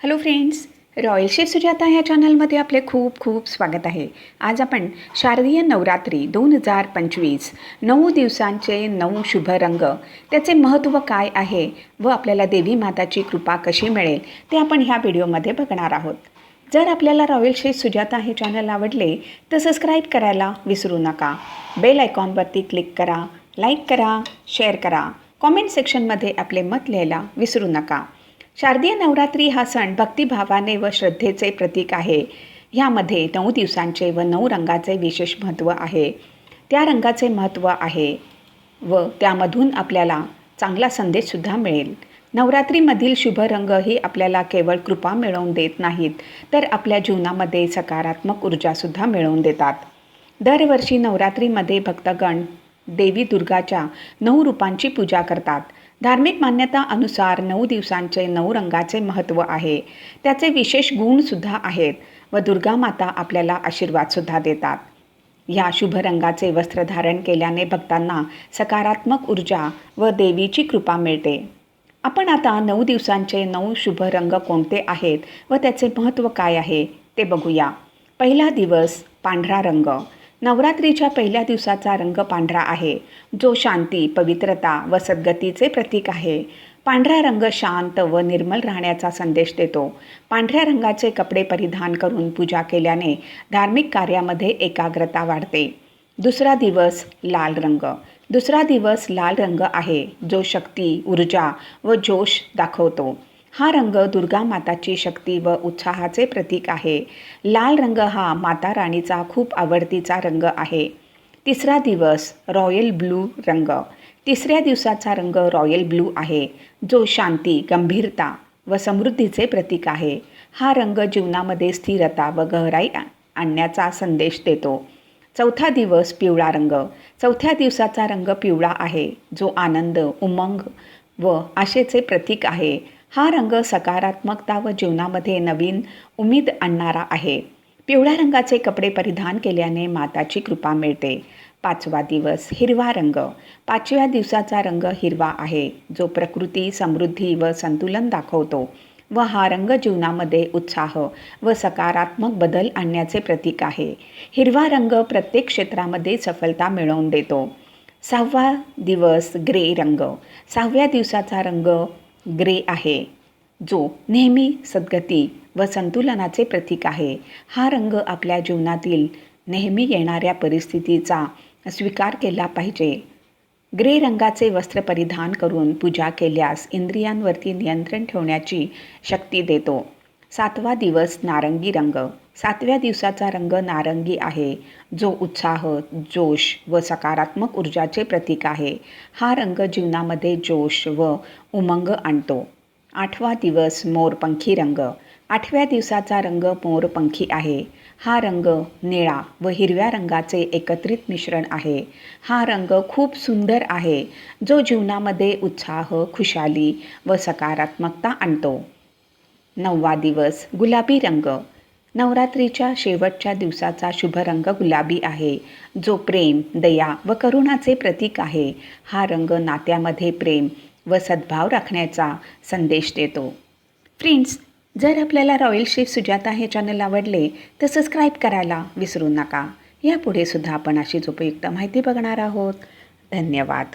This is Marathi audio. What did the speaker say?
Hello friends royal chef Sujata ह्या चॅनलमध्ये आपले खूप खूप स्वागत आहे. आज आपण शारदीय नवरात्री दोन हजार पंचवीस नऊ दिवसांचे नऊ शुभ रंग त्याचे महत्त्व काय आहे व आपल्याला देवी माताची कृपा कशी मिळेल ते आपण ह्या व्हिडिओमध्ये बघणार आहोत. जर आपल्याला रॉयल शेफ सुजाता हे चॅनल आवडले तर सबस्क्राईब करायला विसरू नका. बेल आयकॉनवरती क्लिक करा लाईक करा शेअर करा. कॉमेंट सेक्शनमध्ये आपले मत लिहायला विसरू नका. शारदीय नवरात्री हा सण भक्तिभावाने व श्रद्धेचे प्रतीक आहे. ह्यामध्ये नऊ दिवसांचे व नऊ रंगाचे विशेष महत्त्व आहे. त्या रंगाचे महत्त्व आहे व त्यामधून आपल्याला चांगला संदेशसुद्धा मिळेल. नवरात्रीमधील शुभ रंग ही आपल्याला केवळ कृपा मिळवून देत नाहीत तर आपल्या जीवनामध्ये सकारात्मक ऊर्जासुद्धा मिळवून देतात. दरवर्षी नवरात्रीमध्ये भक्तगण देवी दुर्गाच्या नऊ रूपांची पूजा करतात. धार्मिक मान्यता अनुसार नऊ दिवसांचे नऊ रंगाचे महत्त्व आहे. त्याचे विशेष गुणसुद्धा आहेत व दुर्गा माता आपल्याला आशीर्वादसुद्धा देतात. या शुभ रंगाचे वस्त्र धारण केल्याने भक्तांना सकारात्मक ऊर्जा व देवीची कृपा मिळते. आपण आता नऊ दिवसांचे नऊ शुभ रंग कोणते आहेत व त्याचे महत्त्व काय आहे ते बघूया. पहिला दिवस पांढरा रंग. नवरात्रीच्या पहिल्या दिवसाचा रंग पांढरा आहे. जो शांती पवित्रता व सद्गतीचे प्रतीक आहे. पांढरा रंग शांत व निर्मल राहण्याचा संदेश देतो. पांढऱ्या रंगाचे कपडे परिधान करून पूजा केल्याने धार्मिक कार्यामध्ये एकाग्रता वाढते. दुसरा दिवस लाल रंग. दुसरा दिवस लाल रंग आहे जो शक्ती ऊर्जा व जोश दाखवतो. हा रंग दुर्गा माताची शक्ती व उत्साहाचे प्रतीक आहे. लाल रंग हा माता राणीचा खूप आवडतीचा रंग आहे. तिसरा दिवस रॉयल ब्लू रंग. तिसऱ्या दिवसाचा रंग रॉयल ब्लू आहे. जो शांती गंभीरता व समृद्धीचे प्रतीक आहे. हा रंग जीवनामध्ये स्थिरता व गहराई आणण्याचा संदेश देतो. चौथा दिवस पिवळा रंग. चौथ्या दिवसाचा रंग पिवळा आहे. जो आनंद उमंग व आशेचे प्रतीक आहे. हा रंग सकारात्मकता व जीवनामध्ये नवीन उमेद आणणारा आहे. पिवळ्या रंगाचे कपडे परिधान केल्याने माताची कृपा मिळते. पाचवा दिवस हिरवा रंग. पाचव्या दिवसाचा रंग हिरवा आहे. जो प्रकृती समृद्धी व संतुलन दाखवतो व हा रंग जीवनामध्ये उत्साह व सकारात्मक बदल आणण्याचे प्रतीक आहे. हिरवा रंग प्रत्येक क्षेत्रामध्ये सफलता मिळवून देतो. सहावा दिवस ग्रे रंग. सहाव्या दिवसाचा रंग ग्रे आहे. जो नेहमी सद्गती व संतुलनाचे प्रतीक आहे. हा रंग आपल्या जीवनातील नेहमी येणाऱ्या परिस्थितीचा स्वीकार केला पाहिजे. ग्रे रंगाचे वस्त्र परिधान करून पूजा केल्यास इंद्रियांवरती नियंत्रण ठेवण्याची शक्ती देतो. सातवा दिवस नारंगी रंग. सातव्या दिवसाचा रंग नारंगी आहे. जो उत्साह जोश व सकारात्मक ऊर्जाचे प्रतीक आहे. हा रंग जीवनामध्ये जोश व उमंग आणतो. आठवा दिवस मोरपंखी रंग. आठव्या दिवसाचा रंग मोरपंखी आहे. हा रंग निळा व हिरव्या रंगाचे एकत्रित मिश्रण आहे. हा रंग खूप सुंदर आहे. जो जीवनामध्ये उत्साह खुशाली व सकारात्मकता आणतो. नववा दिवस गुलाबी रंग. नवरात्रीच्या शेवटच्या दिवसाचा शुभ रंग गुलाबी आहे. जो प्रेम दया व करुणाचे प्रतीक आहे हा रंग नात्यामध्ये प्रेम व सद्भाव राखण्याचा संदेश देतो. फ्रेंड्स जर आपल्याला रॉयल शेफ सुजाता हे चॅनल आवडले तर सबस्क्राईब करायला विसरू नका. यापुढे सुद्धा आपण अशीच उपयुक्त माहिती बघणार आहोत. धन्यवाद.